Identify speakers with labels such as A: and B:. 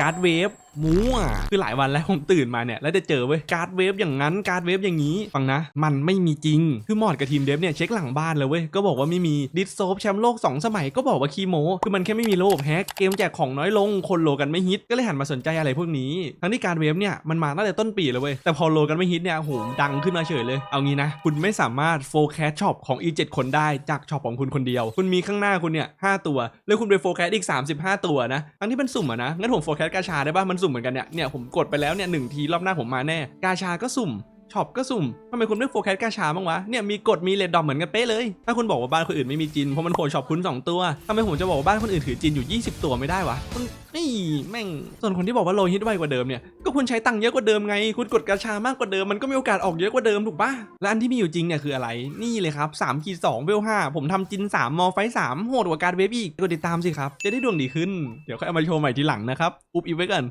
A: การ์ดเวฟ มั่วคือหลายวันแล้วผมตื่นมาเนี่ยแล้วจะเจอเว้ยการ์ดเวฟอย่างนั้นการ์ดเวฟอย่างนี้ฟังนะ มันไม่มีจริง คือมอดกับทีมเดฟเนี่ยเช็คหลังบ้านเลยเว้ยก็บอกว่าไม่มีดิสโซฟแชมป์โลก 2 สมัยก็บอกว่าคีโมคือมันแค่ไม่มีระบแฮกเกมแจกของน้อยลงคนโลกันไม่ฮิตก็เลยหันมาสนใจอะไรพวกนี้ ทั้งที่การเวฟเนี่ยมันมาตั้งแต่ต้นปีเลยเว้ยแต่พอโลกันไม่ฮิตเนี่ยโหดังขึ้นมาเฉยเลยเอางี้นะคุณไม่สามารถโฟกัสช็อปของ E7 คนได้จากช็อปของคุณคนเดียว คุณมีข้างหน้าคุณเนี่ย5ตัว แล้วคุณไปโฟกัสอีก 35 ตัวนะทั้งที่เป็นสุ่มอะนะงั้นผมโฟกัสกาชาได้ปะมันสุมเหมือนกันเนี่ยเนี่ยผมกดไปแล้วเนี่ยหนึ่งทีรอบหน้าผมมาแน่กาชาก็สุ่มช็อปก็สุ่มทำไมคุณไม่โฟกัสกาชาบ้างวะ เนี่ยมีกดมีเลดดอมเหมือนกันเป๊ะเลย ถ้าคุณบอกว่าบ้านคนอื่นไม่มีจิน เพราะมันโผล่ช็อปคุณ 2 ตัวทำไมผมจะบอกว่าบ้านคนอื่นถือจินอยู่ 20 ตัวไม่ได้วะมันนี่แม่ง ส่วนคนที่บอกว่าโลฮิตไวกว่าเดิมเนี่ย ก็คุณใช้ตังค์เยอะกว่าเดิมไง คุณกดกาชามากกว่าเดิม มันก็มีโอกาสออกเยอะกว่าเดิมถูกปะและอันที่มีอยู่จริงเนี่ยคืออะไร นี่เลยครับ3ขีด2เวล5ผมทำจิน 3 มอไฟ3โหดกว่าการเวฟอีกกดติดตามสิครับ จะได้ดวงดีขึ้น เดี๋ยวค่อยเอามาโชว์ใหม่ทีหลังนะครับ อุบอีกไว้ก่อน